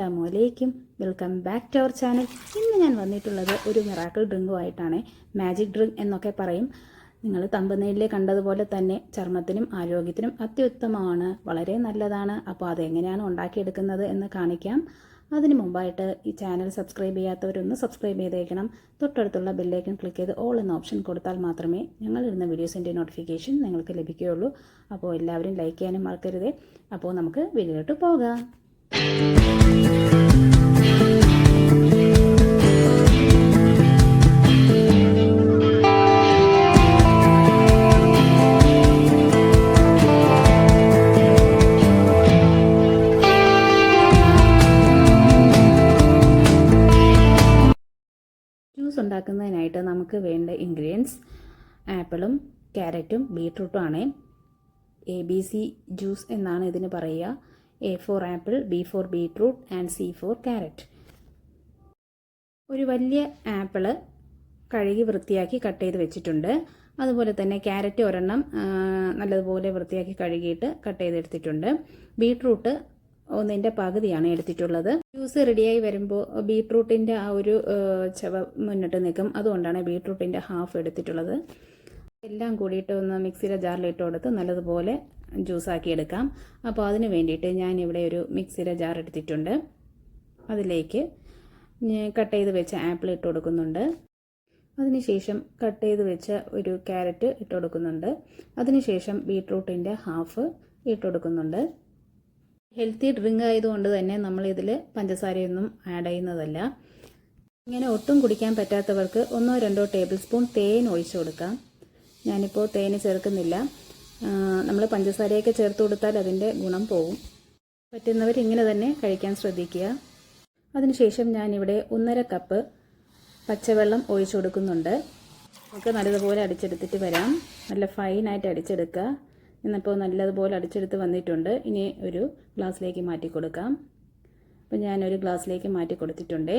അസ്സലാമു അലൈക്കും. Welcome back to our channel ഇന്ന് ഞാൻ വന്നിട്ടുള്ളത് ഒരു മിറാക്കിൾ ഡ്രിങ്കുമായിട്ടാണ് മാജിക് ഡ്രിങ്ക് എന്നൊക്കെ പറയും. നിങ്ങൾ തമ്പനയിലെ കണ്ടതുപോലെ തന്നെ ചർമ്മത്തിനും ആരോഗ്യത്തിനും അത്യുത്തമമാണ്. വളരെ നല്ലതാണ്. അപ്പോൾ അതെങ്ങനെയാണ് ഉണ്ടാക്കിയെടുക്കുന്നത് എന്ന് കാണിക്കാം. അതിന് മുമ്പായിട്ട് ഈ ചാനൽ സബ്സ്ക്രൈബ് ചെയ്യാത്തവരൊന്ന് സബ്സ്ക്രൈബ് ചെയ്തേക്കണം. തൊട്ടടുത്തുള്ള ബെല്ലൈക്കൺ ക്ലിക്ക് ചെയ്ത് ഓൾ എന്ന ഓപ്ഷൻ കൊടുത്താൽ മാത്രമേ ഞങ്ങൾ ഇടുന്ന വീഡിയോസിന്റെ നോട്ടിഫിക്കേഷൻ നിങ്ങൾക്ക് ലഭിക്കുകയുള്ളൂ. അപ്പോൾ എല്ലാവരും ലൈക്ക് ചെയ്യാനും മറക്കരുതേ. അപ്പോൾ നമുക്ക് വീഡിയോയിലോട്ട് പോകാം. ഉണ്ടാക്കുന്നതിനായിട്ട് നമുക്ക് വേണ്ട ഇൻഗ്രീഡിയൻസ് ആപ്പിളും ക്യാരറ്റും ബീട്രൂട്ടും ആണ്. എ ബി സി ജ്യൂസ് എന്നാണ് ഇതിന് പറയുക. A for apple B for beetroot and C for carrot. ഒരു വലിയ ആപ്പിൾ കഴുകി വൃത്തിയാക്കി കട്ട് ചെയ്ത് വെച്ചിട്ടുണ്ട്. അതുപോലെ തന്നെ ക്യാരറ്റ് ഒരെണ്ണം നല്ലതുപോലെ വൃത്തിയാക്കി കഴുകിയിട്ട് കട്ട് ചെയ്തെടുത്തിട്ടുണ്ട്. ബീട്രൂട്ട് ഒന്നിന്റെ പകുതിയാണ് എടുത്തിട്ടുള്ളത്. ജ്യൂസ് റെഡിയായി വരുമ്പോൾ ബീട്രൂട്ടിന്റെ ആ ഒരു ചവ മുന്നിട്ട് നിൽക്കും. അതുകൊണ്ടാണ് ബീട്രൂട്ടിന്റെ ഹാഫ് എടുത്തിട്ടുള്ളത്. എല്ലാം കൂടിയിട്ട് ഒന്ന് മിക്സിയുടെ ജാറിലിട്ട് കൊടുത്ത് നല്ലതുപോലെ ജ്യൂസാക്കി എടുക്കാം. അപ്പോൾ അതിന് വേണ്ടിയിട്ട് ഞാൻ ഇവിടെ ഒരു മിക്സിയിലെ ജാർ എടുത്തിട്ടുണ്ട്. അതിലേക്ക് കട്ട് ചെയ്ത് വെച്ച ആപ്പിൾ ഇട്ട് കൊടുക്കുന്നുണ്ട്. അതിനുശേഷം കട്ട് ചെയ്ത് വെച്ച ഒരു ക്യാരറ്റ് ഇട്ട് കൊടുക്കുന്നുണ്ട്. അതിനുശേഷം ബീട്രൂട്ടിന്റെ ഹാഫ് ഇട്ട് കൊടുക്കുന്നുണ്ട്. ഹെൽത്തി ഡ്രിങ്ക് ആയതുകൊണ്ട് തന്നെ നമ്മൾ നമ്മളിതിൽ പഞ്ചസാരയൊന്നും ആഡ് ചെയ്യുന്നതല്ല. ഇങ്ങനെ ഒട്ടും കുടിക്കാൻ പറ്റാത്തവർക്ക് ഒന്നോ രണ്ടോ ടേബിൾ സ്പൂൺ തേൻ ഒഴിച്ചു കൊടുക്കാം. ഞാനിപ്പോൾ തേൻ ചേർക്കുന്നില്ല. നമ്മൾ പഞ്ചസാരയൊക്കെ ചേർത്ത് കൊടുത്താൽ അതിന്റെ ഗുണം പോകും പറ്റുന്നവർ ഇങ്ങനെ തന്നെ കഴിക്കാൻ ശ്രദ്ധിക്കുക. അതിനുശേഷം ഞാനിവിടെ ഒന്നര കപ്പ് പച്ചവെള്ളം ഒഴിച്ചു കൊടുക്കുന്നുണ്ട്. നമുക്ക് നല്ലതുപോലെ അടിച്ചെടുത്തിട്ട് വരാം. നല്ല ഫൈനായിട്ട് അടിച്ചെടുക്കുക. എന്നിപ്പോൾ നല്ലതുപോലെ അടിച്ചെടുത്ത് വന്നിട്ടുണ്ട്. ഇനി ഒരു ഗ്ലാസ്സിലേക്ക് മാറ്റി കൊടുക്കാം. അപ്പോൾ ഞാനൊരു ഗ്ലാസ്സിലേക്ക് മാറ്റി കൊടുത്തിട്ടുണ്ടേ.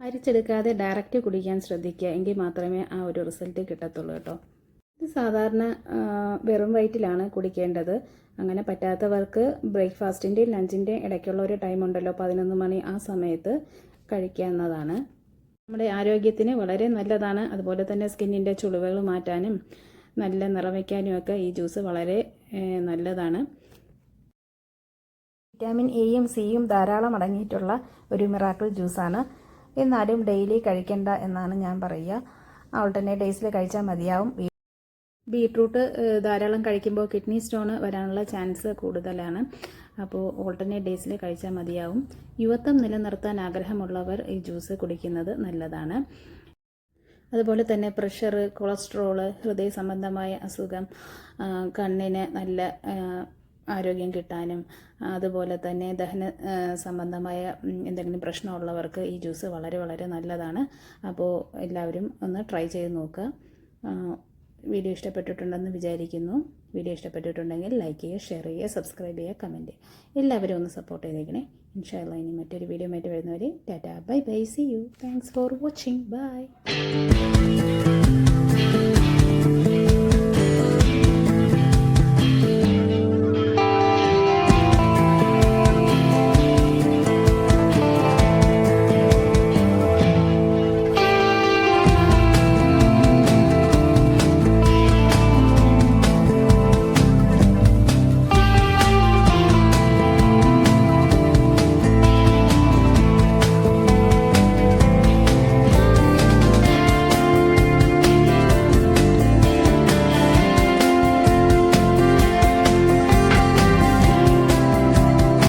അരിച്ചെടുക്കാതെ ഡയറക്റ്റ് കുടിക്കാൻ ശ്രദ്ധിക്കുക എങ്കിൽ മാത്രമേ ആ ഒരു റിസൾട്ട് കിട്ടത്തുള്ളൂ കേട്ടോ. ഇത് സാധാരണ വെറും വയറ്റിലാണ് കുടിക്കേണ്ടത്. അങ്ങനെ പറ്റാത്തവർക്ക് ബ്രേക്ക്ഫാസ്റ്റിന്റെയും ലഞ്ചിന്റെയും ഇടയ്ക്കുള്ള ഒരു ടൈം ഉണ്ടല്ലോ പതിനൊന്ന് മണി ആ സമയത്ത് കഴിക്കാവുന്നതാണ് നമ്മുടെ ആരോഗ്യത്തിന് വളരെ നല്ലതാണ്. അതുപോലെ തന്നെ സ്കിന്നിന്റെ ചുളിവുകൾ മാറ്റാനും നല്ല നിറം വയ്ക്കാനുമൊക്കെ ഈ ജ്യൂസ് വളരെ നല്ലതാണ്. വിറ്റാമിൻ എയും സിയും ധാരാളം അടങ്ങിയിട്ടുള്ള ഒരു മിറാക്കിൾ ജ്യൂസാണ്. എന്നാലും ഡെയിലി കഴിക്കേണ്ട എന്നാണ് ഞാൻ പറയുക. ആൾട്ടർനേറ്റ് ഡേയ്സിൽ കഴിച്ചാൽ മതിയാവും. ബീട്രൂട്ട് ധാരാളം കഴിക്കുമ്പോൾ കിഡ്നി സ്റ്റോൺ വരാനുള്ള ചാൻസ് കൂടുതലാണ്. അപ്പോൾ ഓൾട്ടർനേറ്റ് ഡേയ്സിൽ കഴിച്ചാൽ മതിയാവും. യുവത്വം നിലനിർത്താൻ ആഗ്രഹമുള്ളവർ ഈ ജ്യൂസ് കുടിക്കുന്നത് നല്ലതാണ്. അതുപോലെ തന്നെ പ്രഷർ കൊളസ്ട്രോൾ ഹൃദയ സംബന്ധമായ അസുഖം കണ്ണിന് നല്ല ആരോഗ്യം കിട്ടാനും അതുപോലെ തന്നെ ദഹന സംബന്ധമായ എന്തെങ്കിലും പ്രശ്നമുള്ളവർക്ക് ഈ ജ്യൂസ് വളരെ വളരെ നല്ലതാണ്. അപ്പോൾ എല്ലാവരും ഒന്ന് ട്രൈ ചെയ്ത് നോക്കുക. വീഡിയോ ഇഷ്ടപ്പെട്ടിട്ടുണ്ടെന്ന് വിചാരിക്കുന്നു. വീഡിയോ ഇഷ്ടപ്പെട്ടിട്ടുണ്ടെങ്കിൽ ലൈക്ക് ചെയ്യുക ഷെയർ ചെയ്യുക സബ്സ്ക്രൈബ് ചെയ്യുക കമന്റ് ചെയ്യുക. എല്ലാവരും ഒന്ന് സപ്പോർട്ട് ചെയ്തേക്കണേ. ഇൻഷാല്ല ഇനി മറ്റൊരു വീഡിയോ ആയിട്ട് വരുന്നവരെ tata bye bye see you. Thanks for watching bye